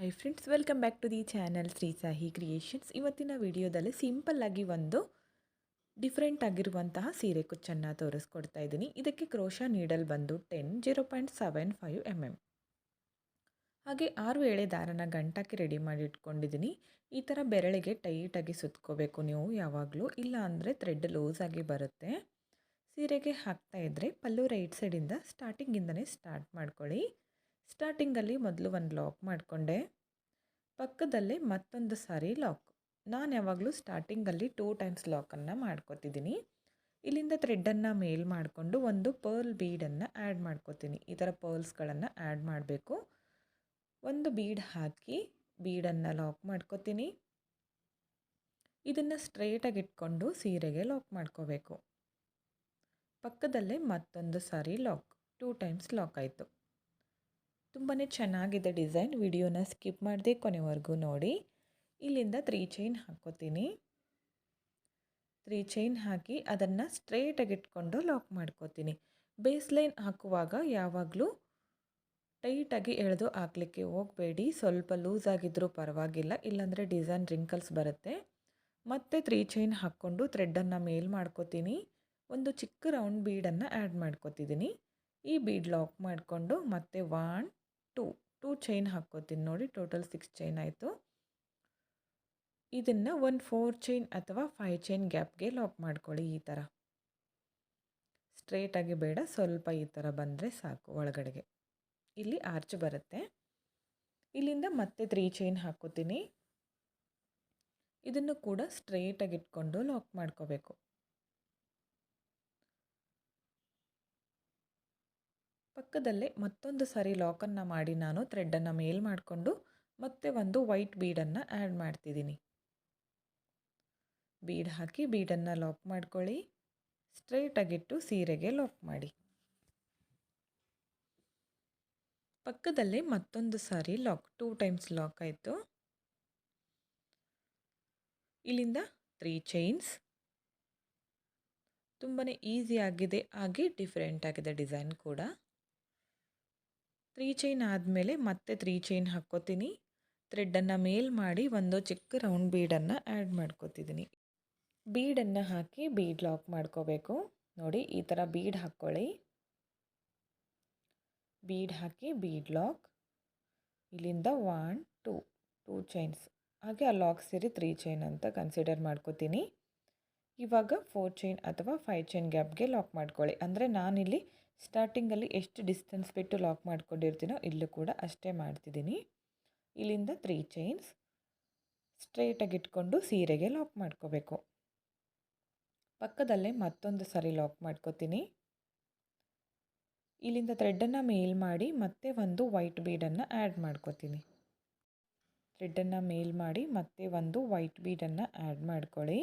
Hi friends welcome back to the channel Shri Sahi creations ಇವತ್ತಿನ ವಿಡಿಯೋದಲ್ಲಿ ಸಿಂಪಲ್ಲಾಗಿ ಒಂದು ಡಿಫ್ರೆಂಟ್ ಆಗಿರುವಂತಹ ಸೀರೆ ಕುಚ್ಚನ್ನು ತೋರಿಸ್ಕೊಡ್ತಾ ಇದ್ದೀನಿ. ಇದಕ್ಕೆ ಕ್ರೋಶ ನೀಡಲ್ ಬಂದು ten zero point seven five M M ಹಾಗೆ ಆರು ಎಳೆ ದಾರನ ಗಂಟಾಕಿ ರೆಡಿ ಮಾಡಿ ಇಟ್ಕೊಂಡಿದ್ದೀನಿ. ಈ ಥರ ಬೆರಳಿಗೆ ಟೈಟಾಗಿ ಸುತ್ಕೋಬೇಕು ನೀವು ಯಾವಾಗಲೂ. ಇಲ್ಲ ಅಂದರೆ ಥ್ರೆಡ್ ಲೂಸ್ ಆಗಿ ಬರುತ್ತೆ. ಸೀರೆಗೆ ಹಾಕ್ತಾ ಇದ್ದರೆ ಪಲ್ಲು ರೈಟ್ ಸೈಡಿಂದ ಸ್ಟಾರ್ಟಿಂಗಿಂದನೇ ಸ್ಟಾರ್ಟ್ ಮಾಡ್ಕೊಳ್ಳಿ. ಸ್ಟಾರ್ಟಿಂಗಲ್ಲಿ ಮೊದಲು ಒಂದು ಲಾಕ್ ಮಾಡಿಕೊಂಡೆ. ಪಕ್ಕದಲ್ಲೇ ಮತ್ತೊಂದು ಸಾರಿ ಲಾಕ್. ನಾನು ಯಾವಾಗಲೂ ಸ್ಟಾರ್ಟಿಂಗಲ್ಲಿ ಟೂ ಟೈಮ್ಸ್ ಲಾಕನ್ನು ಮಾಡ್ಕೊತಿದ್ದೀನಿ. ಇಲ್ಲಿಂದ ಥ್ರೆಡ್ಡನ್ನು ಮೇಲ್ ಮಾಡಿಕೊಂಡು ಒಂದು ಪರ್ಲ್ ಬೀಡನ್ನು ಆ್ಯಡ್ ಮಾಡ್ಕೋತೀನಿ. ಈ ಥರ ಪರ್ಲ್ಸ್ಗಳನ್ನು ಆ್ಯಡ್ ಮಾಡಬೇಕು. ಒಂದು ಬೀಡ್ ಹಾಕಿ ಬೀಡನ್ನು ಲಾಕ್ ಮಾಡ್ಕೋತೀನಿ. ಇದನ್ನು ಸ್ಟ್ರೇಟಾಗಿ ಇಟ್ಕೊಂಡು ಸೀರೆಗೆ ಲಾಕ್ ಮಾಡ್ಕೋಬೇಕು. ಪಕ್ಕದಲ್ಲೇ ಮತ್ತೊಂದು ಸಾರಿ ಲಾಕ್. ಟೂ ಟೈಮ್ಸ್ ಲಾಕ್ ಆಯಿತು. ತುಂಬಾ ಚೆನ್ನಾಗಿದೆ ಡಿಸೈನ್. ವಿಡಿಯೋನ ಸ್ಕಿಪ್ ಮಾಡದೆ ಕೊನೆವರೆಗೂ ನೋಡಿ. ಇಲ್ಲಿಂದ ತ್ರೀ ಚೈನ್ ಹಾಕ್ಕೋತೀನಿ ತ್ರೀ ಚೈನ್ ಹಾಕಿ ಅದನ್ನು ಸ್ಟ್ರೇಟಾಗಿ ಇಟ್ಕೊಂಡು ಲಾಕ್ ಮಾಡ್ಕೋತೀನಿ. ಬೇಸ್ ಲೈನ್ ಹಾಕುವಾಗ ಯಾವಾಗಲೂ ಟೈಟಾಗಿ ಎಳೆದು ಹಾಕ್ಲಿಕ್ಕೆ ಹೋಗಬೇಡಿ. ಸ್ವಲ್ಪ ಲೂಸ್ ಆಗಿದ್ದರೂ ಪರವಾಗಿಲ್ಲ. ಇಲ್ಲಾಂದರೆ ಡಿಸೈನ್ ರಿಂಕಲ್ಸ್ ಬರುತ್ತೆ. ಮತ್ತೆ ತ್ರೀ ಚೈನ್ ಹಾಕ್ಕೊಂಡು ಥ್ರೆಡ್ಡನ್ನು ಮೇಲ್ ಮಾಡ್ಕೋತೀನಿ. ಒಂದು ಚಿಕ್ಕ ರೌಂಡ್ ಬೀಡನ್ನು ಆ್ಯಡ್ ಮಾಡ್ಕೋತಿದ್ದೀನಿ. ಈ ಬೀಡ್ ಲಾಕ್ ಮಾಡಿಕೊಂಡು ಮತ್ತೆ ಒನ್ ಟೂ ಟೂ ಚೈನ್ ಹಾಕ್ಕೋತೀನಿ ನೋಡಿ ಟೋಟಲ್ ಸಿಕ್ಸ್ ಚೈನ್ ಆಯಿತು. ಇದನ್ನು ಒಂದು ಫೋರ್ ಚೈನ್ ಅಥವಾ ಫೈವ್ ಚೈನ್ ಗ್ಯಾಪ್ಗೆ ಲಾಕ್ ಮಾಡ್ಕೊಳ್ಳಿ ಈ ಥರ ಸ್ಟ್ರೇಟಾಗಿ ಬೇಡ, ಸ್ವಲ್ಪ ಈ ಥರ ಬಂದರೆ ಸಾಕು ಒಳಗಡೆಗೆ. ಇಲ್ಲಿ ಆರ್ಚ್ ಬರುತ್ತೆ. ಇಲ್ಲಿಂದ ಮತ್ತೆ ತ್ರೀ ಚೈನ್ ಹಾಕ್ಕೋತೀನಿ. ಇದನ್ನು ಕೂಡ ಸ್ಟ್ರೇಟಾಗಿ ಇಟ್ಕೊಂಡು ಲಾಕ್ ಮಾಡ್ಕೋಬೇಕು. ಪಕ್ಕದಲ್ಲೇ ಮತ್ತೊಂದು ಸಾರಿ ಲಾಕನ್ನು ಮಾಡಿ ನಾನು ಥ್ರೆಡ್ಡನ್ನು ಮೇಲ್ ಮಾಡಿಕೊಂಡು ಮತ್ತೆ ಒಂದು ವೈಟ್ ಬೀಡನ್ನು ಆ್ಯಡ್ ಮಾಡ್ತಿದ್ದೀನಿ. ಬೀಡ್ ಹಾಕಿ ಬೀಡನ್ನು ಲಾಕ್ ಮಾಡ್ಕೊಳ್ಳಿ. ಸ್ಟ್ರೈಟಾಗಿಟ್ಟು ಸೀರೆಗೆ ಲಾಕ್ ಮಾಡಿ. ಪಕ್ಕದಲ್ಲೇ ಮತ್ತೊಂದು ಸಾರಿ ಲಾಕ್ ಟೂ ಟೈಮ್ಸ್ ಲಾಕ್ ಆಯಿತು. ಇಲ್ಲಿಂದ ತ್ರೀ ಚೈನ್ಸ್ ತುಂಬಾ ಈಸಿ ಆಗಿದೆ, ಹಾಗೆ ಡಿಫ್ರೆಂಟ್ ಆಗಿದೆ ಡಿಸೈನ್ ಕೂಡ. ತ್ರೀ ಚೈನ್ ಆದಮೇಲೆ ಮತ್ತೆ ತ್ರೀ ಚೈನ್ ಹಾಕ್ಕೋತೀನಿ. ಥ್ರೆಡ್ಡನ್ನು ಮೇಲ್ ಮಾಡಿ ಒಂದು ಚಿಕ್ಕ ರೌಂಡ್ ಬೀಡನ್ನು ಆ್ಯಡ್ ಮಾಡ್ಕೋತಿದ್ದೀನಿ ಬೀಡನ್ನು ಹಾಕಿ ಬೀಡ್ ಲಾಕ್ ಮಾಡ್ಕೋಬೇಕು. ನೋಡಿ, ಈ ಥರ ಬೀಡ್ ಹಾಕ್ಕೊಳ್ಳಿ. ಬೀಡ್ ಹಾಕಿ ಬೀಡ್ ಲಾಕ್. ಇಲ್ಲಿಂದ ಒನ್, ಟೂ ಟೂ ಚೈನ್ಸ್. ಹಾಗೆ ಆ ಲಾಕ್ ಸೇರಿ ತ್ರೀ ಚೈನ್ ಅಂತ ಕನ್ಸಿಡರ್ ಮಾಡ್ಕೋತೀನಿ. ಇವಾಗ ಫೋರ್ ಚೈನ್ ಅಥವಾ ಫೈವ್ ಚೈನ್ ಗ್ಯಾಪ್ಗೆ ಲಾಕ್ ಮಾಡ್ಕೊಳ್ಳಿ. ಅಂದರೆ ನಾನಿಲ್ಲಿ ಸ್ಟಾರ್ಟಿಂಗಲ್ಲಿ ಎಷ್ಟು ಡಿಸ್ಟೆನ್ಸ್ ಬಿಟ್ಟು ಲಾಕ್ ಮಾಡ್ಕೊಂಡಿರ್ತೀನೋ ಇಲ್ಲೂ ಕೂಡ ಅಷ್ಟೇ ಮಾಡ್ತಿದ್ದೀನಿ. ಇಲ್ಲಿಂದ ತ್ರೀ ಚೈನ್ಸ್ ಸ್ಟ್ರೇಟಾಗಿ ಇಟ್ಕೊಂಡು ಸೀರೆಗೆ ಲಾಕ್ ಮಾಡ್ಕೋಬೇಕು. ಪಕ್ಕದಲ್ಲೇ ಮತ್ತೊಂದು ಸಾರಿ ಲಾಕ್ ಮಾಡ್ಕೋತೀನಿ. ಇಲ್ಲಿಂದ ಥ್ರೆಡ್ಡನ್ನು ಮೇಲ್ ಮಾಡಿ ಮತ್ತೆ ಒಂದು ವೈಟ್ ಬೀಡನ್ನು ಆ್ಯಡ್ ಮಾಡ್ಕೋತೀನಿ. ಥ್ರೆಡ್ಡನ್ನು ಮೇಲ್ ಮಾಡಿ ಮತ್ತೆ ಒಂದು ವೈಟ್ ಬೀಡನ್ನು ಆ್ಯಡ್ ಮಾಡ್ಕೊಳ್ಳಿ.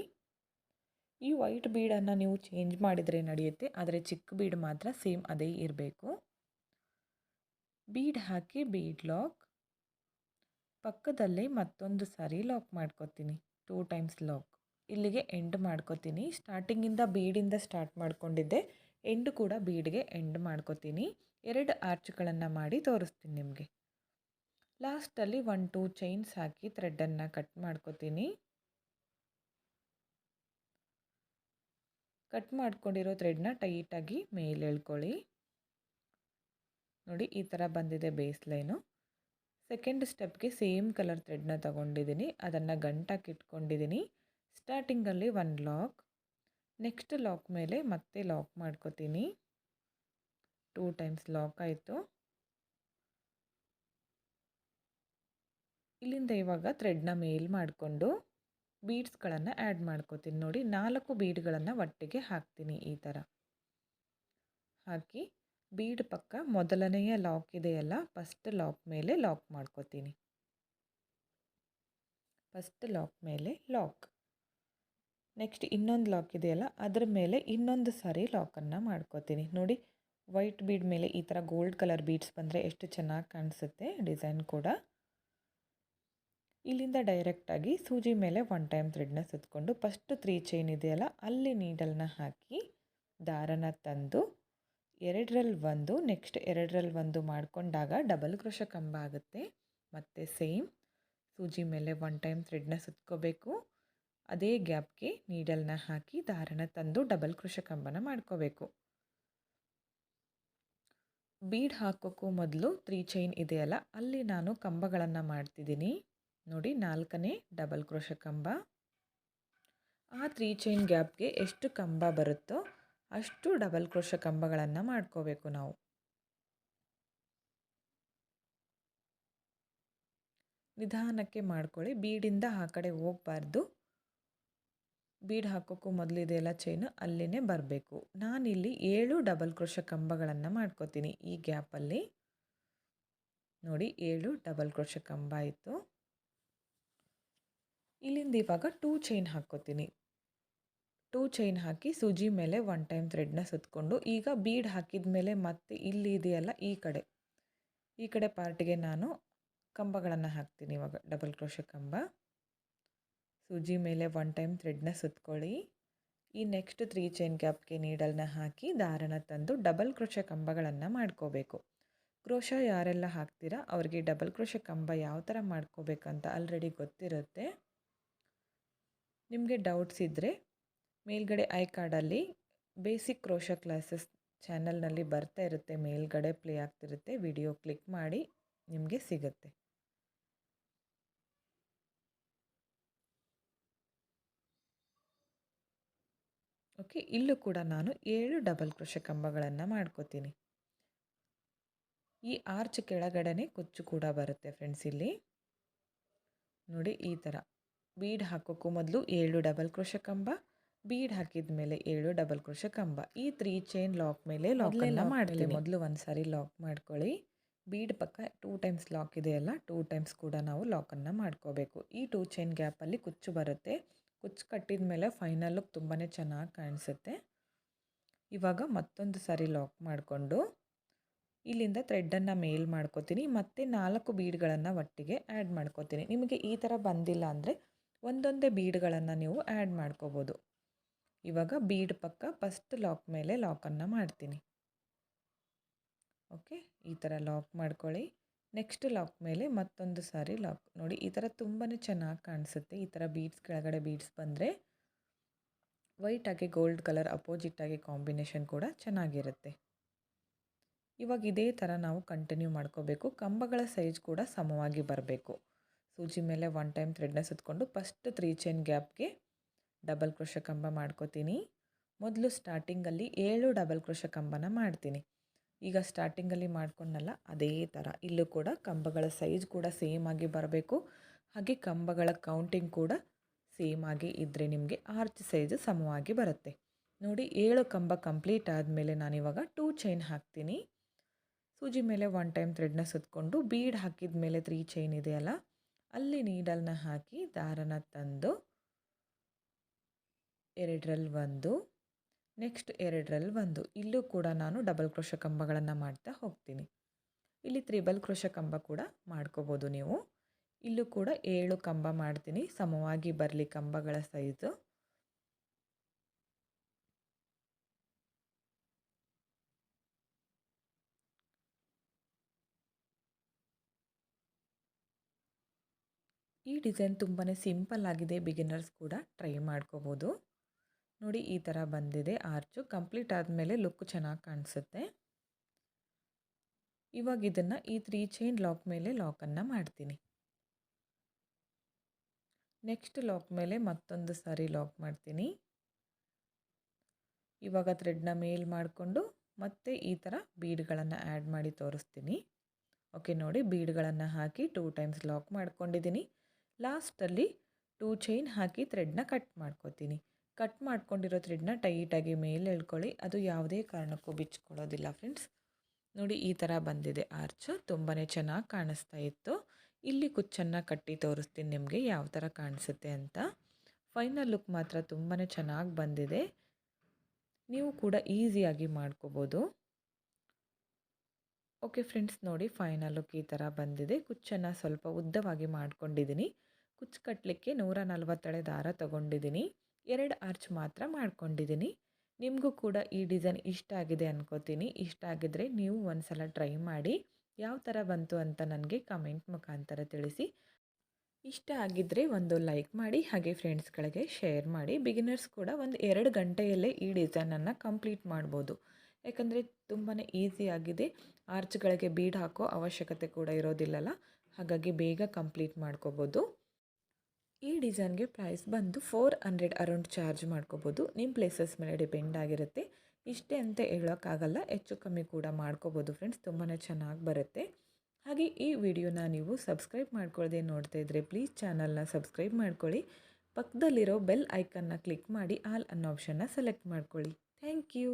ಈ ವೈಟ್ ಬೀಡನ್ನು ನೀವು ಚೇಂಜ್ ಮಾಡಿದರೆ ನಡೆಯುತ್ತೆ, ಆದರೆ ಚಿಕ್ಕ ಬೀಡ್ ಮಾತ್ರ ಸೇಮ್ ಅದೇ ಇರಬೇಕು. ಬೀಡ್ ಹಾಕಿ ಬೀಡ್ ಲಾಕ್. ಪಕ್ಕದಲ್ಲೇ ಮತ್ತೊಂದು ಸಾರಿ ಲಾಕ್ ಮಾಡ್ಕೋತೀನಿ, ಟೂ ಟೈಮ್ಸ್ ಲಾಕ್. ಇಲ್ಲಿಗೆ ಎಂಡ್ ಮಾಡ್ಕೋತೀನಿ. ಸ್ಟಾರ್ಟಿಂಗಿಂದ ಬೀಡಿಂದ ಸ್ಟಾರ್ಟ್ ಮಾಡ್ಕೊಂಡಿದ್ದೆ, ಎಂಡ್ ಕೂಡ ಬೀಡ್ಗೆ ಎಂಡ್ ಮಾಡ್ಕೋತೀನಿ. ಎರಡು ಆರ್ಚ್ಗಳನ್ನು ಮಾಡಿ ತೋರಿಸ್ತೀನಿ ನಿಮಗೆ. ಲಾಸ್ಟಲ್ಲಿ ಒನ್ ಟೂ ಚೈನ್ಸ್ ಹಾಕಿ ಥ್ರೆಡ್ಡನ್ನು ಕಟ್ ಮಾಡ್ಕೋತೀನಿ. ಕಟ್ ಮಾಡ್ಕೊಂಡಿರೋ ಥ್ರೆಡ್ನ ಟೈಟಾಗಿ ಮೇಲೆ ಎಳ್ಕೊಳ್ಳಿ. ನೋಡಿ, ಈ ಥರ ಬಂದಿದೆ ಬೇಸ್ ಲೈನು. ಸೆಕೆಂಡ್ ಸ್ಟೆಪ್ಗೆ ಸೇಮ್ ಕಲರ್ ಥ್ರೆಡ್ನ ತೊಗೊಂಡಿದ್ದೀನಿ. ಅದನ್ನು ಗಂಟಾಕಿ ಇಟ್ಕೊಂಡಿದ್ದೀನಿ. ಸ್ಟಾರ್ಟಿಂಗಲ್ಲಿ ಒನ್ ಲಾಕ್. ನೆಕ್ಸ್ಟ್ ಲಾಕ್ ಮೇಲೆ ಮತ್ತೆ ಲಾಕ್ ಮಾಡ್ಕೋತೀನಿ. ಟೂ ಟೈಮ್ಸ್ ಲಾಕ್ ಆಯಿತು. ಇಲ್ಲಿಂದ ಇವಾಗ ಥ್ರೆಡ್ನ ಮೇಲ್ ಮಾಡಿಕೊಂಡು ಬೀಡ್ಸ್ಗಳನ್ನು ಆ್ಯಡ್ ಮಾಡ್ಕೋತೀನಿ. ನೋಡಿ ನಾಲ್ಕು ಬೀಡ್ಗಳನ್ನು ಒಟ್ಟಿಗೆ ಹಾಕ್ತೀನಿ ಈ ಥರ. ಹಾಕಿ ಬೀಡ್ ಪಕ್ಕ ಮೊದಲನೆಯ ಲಾಕ್ ಇದೆಯಲ್ಲ, ಫಸ್ಟ್ ಲಾಕ್ ಮೇಲೆ ಲಾಕ್ ಮಾಡ್ಕೋತೀನಿ. ಫಸ್ಟ್ ಲಾಕ್ ಮೇಲೆ ಲಾಕ್. ನೆಕ್ಸ್ಟ್ ಇನ್ನೊಂದು ಲಾಕ್ ಇದೆಯಲ್ಲ, ಅದರ ಮೇಲೆ ಇನ್ನೊಂದು ಸಾರಿ ಲಾಕನ್ನು ಮಾಡ್ಕೋತೀನಿ. ನೋಡಿ ವೈಟ್ ಬೀಡ್ ಮೇಲೆ ಈ ಥರ ಗೋಲ್ಡ್ ಕಲರ್ ಬೀಡ್ಸ್ ಬಂದರೆ ಎಷ್ಟು ಚೆನ್ನಾಗಿ ಕಾಣಿಸುತ್ತೆ ಡಿಸೈನ್ ಕೂಡ. ಇಲ್ಲಿಂದ ಡೈರೆಕ್ಟಾಗಿ ಸೂಜಿ ಮೇಲೆ ಒನ್ ಟೈಮ್ ಥ್ರೆಡ್ನ ಸುತ್ತಕೊಂಡು ಫಸ್ಟ್ ತ್ರೀ ಚೈನ್ ಇದೆಯಲ್ಲ, ಅಲ್ಲಿ ನೀಡಲ್ನ ಹಾಕಿ ದಾರನ ತಂದು ಎರಡರಲ್ಲಿ ಒಂದು ನೆಕ್ಸ್ಟ್ ಎರಡರಲ್ಲಿ ಒಂದು ಮಾಡಿಕೊಂಡಾಗ ಡಬಲ್ ಕ್ರೋಶ ಕಂಬ ಆಗುತ್ತೆ. ಮತ್ತು ಸೇಮ್ ಸೂಜಿ ಮೇಲೆ ಒನ್ ಟೈಮ್ ಥ್ರೆಡ್ನ ಸುತ್ಕೋಬೇಕು ಅದೇ ಗ್ಯಾಪ್ಗೆ ನೀಡಲ್ನ ಹಾಕಿ ದಾರನ ತಂದು ಡಬಲ್ ಕೃಷ ಕಂಬನ ಮಾಡ್ಕೋಬೇಕು. ಬೀಡ್ ಹಾಕೋಕ್ಕೂ ಮೊದಲು ತ್ರೀ ಚೈನ್ ಇದೆಯಲ್ಲ, ಅಲ್ಲಿ ನಾನು ಕಂಬಗಳನ್ನು ಮಾಡ್ತಿದ್ದೀನಿ. ನೋಡಿ ನಾಲ್ಕನೇ ಡಬಲ್ ಕ್ರೋಶ ಕಂಬ. ಆ ತ್ರೀ ಚೈನ್ ಗ್ಯಾಪ್ಗೆ ಎಷ್ಟು ಕಂಬ ಬರುತ್ತೋ ಅಷ್ಟು ಡಬಲ್ ಕ್ರೋಶ ಕಂಬಗಳನ್ನು ಮಾಡ್ಕೋಬೇಕು ನಾವು. ನಿಧಾನಕ್ಕೆ ಮಾಡ್ಕೊಳ್ಳಿ. ಬೀಡಿಂದ ಆ ಕಡೆ ಹೋಗಬಾರ್ದು. ಬೀಡ್ ಹಾಕೋಕ್ಕೂ ಮೊದಲು ಇದೆಲ್ಲ ಚೈನು ಅಲ್ಲಿನೇ ಬರಬೇಕು. ನಾನಿಲ್ಲಿ ಏಳು ಡಬಲ್ ಕ್ರೋಶ ಕಂಬಗಳನ್ನು ಮಾಡ್ಕೋತೀನಿ ಈ ಗ್ಯಾಪಲ್ಲಿ ನೋಡಿ ಏಳು ಡಬಲ್ ಕ್ರೋಶ ಕಂಬ ಆಯಿತು. ಇಲ್ಲಿಂದ ಇವಾಗ ಟೂ ಚೈನ್ ಹಾಕ್ಕೋತೀನಿ. ಟೂ ಚೈನ್ ಹಾಕಿ ಸೂಜಿ ಮೇಲೆ ಒನ್ ಟೈಮ್ ಥ್ರೆಡ್ನ ಸುತ್ತಕೊಂಡು ಈಗ ಬೀಡ್ ಹಾಕಿದ ಮೇಲೆ ಮತ್ತೆ ಇಲ್ಲಿ ಇದೆಯಲ್ಲ ಈ ಕಡೆ. ಈ ಕಡೆ ಪಾರ್ಟಿಗೆ ನಾನು ಕಂಬಗಳನ್ನು ಹಾಕ್ತೀನಿ ಇವಾಗ ಡಬಲ್ ಕ್ರೋಶ ಕಂಬ. ಸೂಜಿ ಮೇಲೆ ಒನ್ ಟೈಮ್ ಥ್ರೆಡ್ನ ಸುತ್ತಕೊಳ್ಳಿ ಈ ನೆಕ್ಸ್ಟ್ ತ್ರೀ ಚೈನ್ ಕ್ಯಾಪ್ಗೆ ನೀಡಲ್ನ ಹಾಕಿ ದಾರನ ತಂದು ಡಬಲ್ ಕ್ರೋಶ ಕಂಬಗಳನ್ನು ಮಾಡ್ಕೋಬೇಕು. ಕ್ರೋಶ ಯಾರೆಲ್ಲ ಹಾಕ್ತೀರಾ ಅವ್ರಿಗೆ ಡಬಲ್ ಕ್ರೋಶ ಕಂಬ ಯಾವ ಥರ ಮಾಡ್ಕೋಬೇಕಂತ ಆಲ್ರೆಡಿ ಗೊತ್ತಿರುತ್ತೆ. ನಿಮಗೆ ಡೌಟ್ಸ್ ಇದ್ದರೆ ಮೇಲ್ಗಡೆ ಐ ಕಾರ್ಡಲ್ಲಿ ಬೇಸಿಕ್ ಕ್ರೋಶ ಕ್ಲಾಸಸ್ ಚಾನಲ್ನಲ್ಲಿ ಬರ್ತಾ ಇರುತ್ತೆ, ಮೇಲ್ಗಡೆ ಪ್ಲೇ ಆಗ್ತಿರುತ್ತೆ ವಿಡಿಯೋ ಕ್ಲಿಕ್ ಮಾಡಿ ನಿಮಗೆ ಸಿಗುತ್ತೆ. ಓಕೆ ಇಲ್ಲೂ ಕೂಡ ನಾನು ಏಳು ಡಬಲ್ ಕ್ರೋಶ ಕಂಬಗಳನ್ನು ಮಾಡ್ಕೋತೀನಿ. ಈ ಆರ್ಚ್ ಕೆಳಗಡೆನೆ ಕುಚ್ಚು ಕೂಡ ಬರುತ್ತೆ ಫ್ರೆಂಡ್ಸ್ ಇಲ್ಲಿ. ನೋಡಿ ಈ ಥರ ಬೀಡ್ ಹಾಕೋಕ್ಕೂ ಮೊದಲು ಏಳು ಡಬಲ್ ಕ್ರೋಶ ಕಂಬ ಬೀಡ್ ಹಾಕಿದ ಮೇಲೆ ಏಳು ಡಬಲ್ ಕ್ರೋಶ ಕಂಬ ಈ ತ್ರೀ ಚೈನ್ ಲಾಕ್ ಮೇಲೆ ಲಾಕ್ ಎಲ್ಲ ಮಾಡಲಿ ಮೊದಲು ಒಂದು ಸಾರಿ ಲಾಕ್ ಮಾಡ್ಕೊಳ್ಳಿ. ಬೀಡ್ ಪಕ್ಕ ಟೂ ಟೈಮ್ಸ್ ಲಾಕ್ ಇದೆಯಲ್ಲ ಟೂ ಟೈಮ್ಸ್ ಕೂಡ ನಾವು ಲಾಕನ್ನು ಮಾಡ್ಕೋಬೇಕು. ಈ ಟೂ ಚೈನ್ ಗ್ಯಾಪಲ್ಲಿ ಕುಚ್ಚು ಬರುತ್ತೆ. ಕುಚ್ಚು ಕಟ್ಟಿದ ಮೇಲೆ ಫೈನಲ್ ಲುಕ್ ತುಂಬಾ ಚೆನ್ನಾಗಿ ಕಾಣಿಸುತ್ತೆ. ಇವಾಗ ಮತ್ತೊಂದು ಸಾರಿ ಲಾಕ್ ಮಾಡಿಕೊಂಡು ಇಲ್ಲಿಂದ ಥ್ರೆಡ್ಡನ್ನು ಮೇಲ್ ಮಾಡ್ಕೋತೀನಿ. ಮತ್ತು ನಾಲ್ಕು ಬೀಡ್ಗಳನ್ನು ಒಟ್ಟಿಗೆ ಆ್ಯಡ್ ಮಾಡ್ಕೋತೀನಿ. ನಿಮಗೆ ಈ ಥರ ಬಂದಿಲ್ಲ ಅಂದರೆ ಒಂದೊಂದೇ ಬೀಡ್ಗಳನ್ನು ನೀವು ಆ್ಯಡ್ ಮಾಡ್ಕೋಬೋದು. ಇವಾಗ ಬೀಡ್ ಪಕ್ಕ ಫಸ್ಟ್ ಲಾಕ್ ಮೇಲೆ ಲಾಕನ್ನು ಮಾಡ್ತೀನಿ. ಓಕೆ, ಈ ಥರ ಲಾಕ್ ಮಾಡ್ಕೊಳ್ಳಿ. ನೆಕ್ಸ್ಟ್ ಲಾಕ್ ಮೇಲೆ ಮತ್ತೊಂದು ಸಾರಿ ಲಾಕ್. ನೋಡಿ, ಈ ಥರ ತುಂಬಾ ಚೆನ್ನಾಗಿ ಕಾಣಿಸುತ್ತೆ. ಈ ಥರ ಬೀಡ್ಸ್ ಕೆಳಗಡೆ ಬೀಡ್ಸ್ ಬಂದರೆ ವೈಟ್ ಆಗಿ ಗೋಲ್ಡ್ ಕಲರ್ ಅಪೋಸಿಟ್ ಆಗಿ ಕಾಂಬಿನೇಷನ್ ಕೂಡ ಚೆನ್ನಾಗಿರುತ್ತೆ. ಇವಾಗ ಇದೇ ಥರ ನಾವು ಕಂಟಿನ್ಯೂ ಮಾಡ್ಕೋಬೇಕು. ಕಂಬಗಳ ಸೈಜ್ ಕೂಡ ಸಮವಾಗಿ ಬರಬೇಕು. ಸೂಜಿ ಮೇಲೆ ಒನ್ ಟೈಮ್ ಥ್ರೆಡ್ನ ಸುತ್ತಕೊಂಡು ಫಸ್ಟ್ ತ್ರೀ ಚೈನ್ ಗ್ಯಾಪ್ಗೆ ಡಬಲ್ ಕ್ರೋಶ ಕಂಬ ಮಾಡ್ಕೋತೀನಿ. ಮೊದಲು ಸ್ಟಾರ್ಟಿಂಗಲ್ಲಿ ಏಳು ಡಬಲ್ ಕ್ರೋಶ ಕಂಬನ ಮಾಡ್ತೀನಿ. ಈಗ ಸ್ಟಾರ್ಟಿಂಗಲ್ಲಿ ಮಾಡ್ಕೊಂಡಲ್ಲ ಅದೇ ಥರ ಇಲ್ಲೂ ಕೂಡ ಕಂಬಗಳ ಸೈಜ್ ಕೂಡ ಸೇಮ್ ಆಗಿ ಬರಬೇಕು. ಹಾಗೆ ಕಂಬಗಳ ಕೌಂಟಿಂಗ್ ಕೂಡ ಸೇಮ್ ಆಗಿ ಇದ್ದರೆ ನಿಮಗೆ ಆರ್ಚ್ ಸೈಜ್ ಸಮವಾಗಿ ಬರುತ್ತೆ. ನೋಡಿ, ಏಳು ಕಂಬ ಕಂಪ್ಲೀಟ್ ಆದಮೇಲೆ ನಾನಿವಾಗ ಟೂ ಚೈನ್ ಹಾಕ್ತೀನಿ. ಸೂಜಿ ಮೇಲೆ ಒನ್ ಟೈಮ್ ಥ್ರೆಡ್ನ ಸುತ್ತಕೊಂಡು ಬೀಡ್ ಹಾಕಿದ ಮೇಲೆ ತ್ರೀ ಚೈನ್ ಇದೆಯಲ್ಲ ಅಲ್ಲಿ ನೀಡಲ್ನ ಹಾಕಿ ದಾರನ ತಂದು ಎರಡರಲ್ಲಿ ಒಂದು, ನೆಕ್ಸ್ಟ್ ಎರಡರಲ್ಲಿ ಒಂದು. ಇಲ್ಲೂ ಕೂಡ ನಾನು ಡಬಲ್ ಕ್ರೋಶ ಕಂಬಗಳನ್ನು ಮಾಡ್ತಾ ಹೋಗ್ತೀನಿ. ಇಲ್ಲಿ ತ್ರಿಬಲ್ ಕ್ರೋಶ ಕಂಬ ಕೂಡ ಮಾಡ್ಕೋಬೋದು ನೀವು. ಇಲ್ಲೂ ಕೂಡ ಏಳು ಕಂಬ ಮಾಡ್ತೀನಿ. ಸಮವಾಗಿ ಬರಲಿ ಕಂಬಗಳ ಸೈಜು. ಈ ಡಿಸೈನ್ ತುಂಬಾ ಸಿಂಪಲ್ ಆಗಿದೆ, ಬಿಗಿನರ್ಸ್ ಕೂಡ ಟ್ರೈ ಮಾಡ್ಕೋಬೋದು. ನೋಡಿ, ಈ ಥರ ಬಂದಿದೆ ಆರ್ಚು. ಕಂಪ್ಲೀಟ್ ಆದಮೇಲೆ ಲುಕ್ ಚೆನ್ನಾಗಿ ಕಾಣಿಸುತ್ತೆ. ಇವಾಗ ಇದನ್ನು ಈ ತ್ರೀ ಚೈನ್ ಲಾಕ್ ಮೇಲೆ ಲಾಕನ್ನು ಮಾಡ್ತೀನಿ. ನೆಕ್ಸ್ಟ್ ಲಾಕ್ ಮೇಲೆ ಮತ್ತೊಂದು ಸಾರಿ ಲಾಕ್ ಮಾಡ್ತೀನಿ. ಇವಾಗ ಥ್ರೆಡ್ನ ಮೇಲ್ ಮಾಡಿಕೊಂಡು ಮತ್ತೆ ಈ ಥರ ಬೀಡ್ಗಳನ್ನು ಆ್ಯಡ್ ಮಾಡಿ ತೋರಿಸ್ತೀನಿ. ಓಕೆ, ನೋಡಿ ಬೀಡ್ಗಳನ್ನು ಹಾಕಿ ಟೂ ಟೈಮ್ಸ್ ಲಾಕ್ ಮಾಡ್ಕೊಂಡಿದ್ದೀನಿ ಲಾಸ್ಟಲ್ಲಿ ಟೂ ಚೈನ್ ಹಾಕಿ ಥ್ರೆಡ್ನ ಕಟ್ ಮಾಡ್ಕೋತೀನಿ. ಕಟ್ ಮಾಡ್ಕೊಂಡಿರೋ ಥ್ರೆಡ್ನ ಟೈಟಾಗಿ ಮೇಲೆ ಎಳ್ಕೊಳ್ಳಿ. ಅದು ಯಾವುದೇ ಕಾರಣಕ್ಕೂ ಬಿಚ್ಕೊಳ್ಳೋದಿಲ್ಲ ಫ್ರೆಂಡ್ಸ್. ನೋಡಿ, ಈ ಥರ ಬಂದಿದೆ ಆರ್ಚ್. ತುಂಬಾ ಚೆನ್ನಾಗಿ ಕಾಣಿಸ್ತಾ ಇತ್ತು. ಇಲ್ಲಿ ಕುಚ್ಚನ್ನು ಕಟ್ಟಿ ತೋರಿಸ್ತೀನಿ ನಿಮಗೆ ಯಾವ ಥರ ಕಾಣಿಸುತ್ತೆ ಅಂತ. ಫೈನಲ್ ಲುಕ್ ಮಾತ್ರ ತುಂಬಾ ಚೆನ್ನಾಗಿ ಬಂದಿದೆ. ನೀವು ಕೂಡ ಈಸಿಯಾಗಿ ಮಾಡ್ಕೋಬೋದು. ಓಕೆ ಫ್ರೆಂಡ್ಸ್, ನೋಡಿ ಫೈನಲ್ ಲುಕ್ ಈ ಥರ ಬಂದಿದೆ. ಕುಚ್ಚನ್ನು ಸ್ವಲ್ಪ ಉದ್ದವಾಗಿ ಮಾಡ್ಕೊಂಡಿದ್ದೀನಿ. ಕುಚ್ಚು ಕಟ್ಟಲಿಕ್ಕೆ ನೂರ ನಲ್ವತ್ತಳೆ ದಾರ ತಗೊಂಡಿದ್ದೀನಿ. ಎರಡು ಆರ್ಚ್ ಮಾತ್ರ ಮಾಡ್ಕೊಂಡಿದ್ದೀನಿ. ನಿಮಗೂ ಕೂಡ ಈ ಡಿಸೈನ್ ಇಷ್ಟ ಆಗಿದೆ ಅನ್ಕೋತೀನಿ. ಇಷ್ಟ ಆಗಿದ್ರೆ ನೀವು ಒಂದು ಸಲ ಟ್ರೈ ಮಾಡಿ. ಯಾವ ಥರ ಬಂತು ಅಂತ ನನಗೆ ಕಮೆಂಟ್ ಮುಖಾಂತರ ತಿಳಿಸಿ. ಇಷ್ಟ ಆಗಿದ್ದರೆ ಒಂದು ಲೈಕ್ ಮಾಡಿ, ಹಾಗೆ ಫ್ರೆಂಡ್ಸ್ಗಳಿಗೆ ಶೇರ್ ಮಾಡಿ. ಬಿಗಿನರ್ಸ್ ಕೂಡ ಒಂದು ಎರಡು ಗಂಟೆಯಲ್ಲೇ ಈ ಡಿಸೈನನ್ನು ಕಂಪ್ಲೀಟ್ ಮಾಡ್ಬೋದು. ಯಾಕಂದರೆ ತುಂಬಾ ಆಗಿದೆ. ಆರ್ಚ್ಗಳಿಗೆ ಬೀಡ್ ಹಾಕೋ ಅವಶ್ಯಕತೆ ಕೂಡ ಇರೋದಿಲ್ಲಲ್ಲ. ಹಾಗಾಗಿ ಬೇಗ ಕಂಪ್ಲೀಟ್ ಮಾಡ್ಕೋಬೋದು. ಈ ಡಿಸೈನ್ಗೆ ಪ್ರೈಸ್ ಬಂದು ಫೋರ್ ಹಂಡ್ರೆಡ್ ಅರೌಂಡ್ ಚಾರ್ಜ್ ಮಾಡ್ಕೋಬೋದು. ನಿಮ್ಮ ಪ್ಲೇಸಸ್ ಮೇಲೆ ಡಿಪೆಂಡ್ ಆಗಿರುತ್ತೆ. ಇಷ್ಟೇ ಅಂತ ಹೇಳೋಕ್ಕಾಗಲ್ಲ, ಹೆಚ್ಚು ಕಮ್ಮಿ ಕೂಡ ಮಾಡ್ಕೋಬೋದು ಫ್ರೆಂಡ್ಸ್ ತುಂಬಾ ಚೆನ್ನಾಗಿ ಬರುತ್ತೆ. ಹಾಗೆ ಈ ವಿಡಿಯೋನ ನೀವು ಸಬ್ಸ್ಕ್ರೈಬ್ ಮಾಡ್ಕೊಳ್ಳದೆ ನೋಡ್ತಾ ಇದ್ರೆ ಪ್ಲೀಸ್ ಚಾನಲ್ನ ಸಬ್ಸ್ಕ್ರೈಬ್ ಮಾಡ್ಕೊಳ್ಳಿ. ಪಕ್ಕದಲ್ಲಿರೋ ಬೆಲ್ ಐಕನ್ನ ಕ್ಲಿಕ್ ಮಾಡಿ ಆಲ್ ಅನ್ನೋ ಆಪ್ಷನ್ನ ಸೆಲೆಕ್ಟ್ ಮಾಡ್ಕೊಳ್ಳಿ. Thank you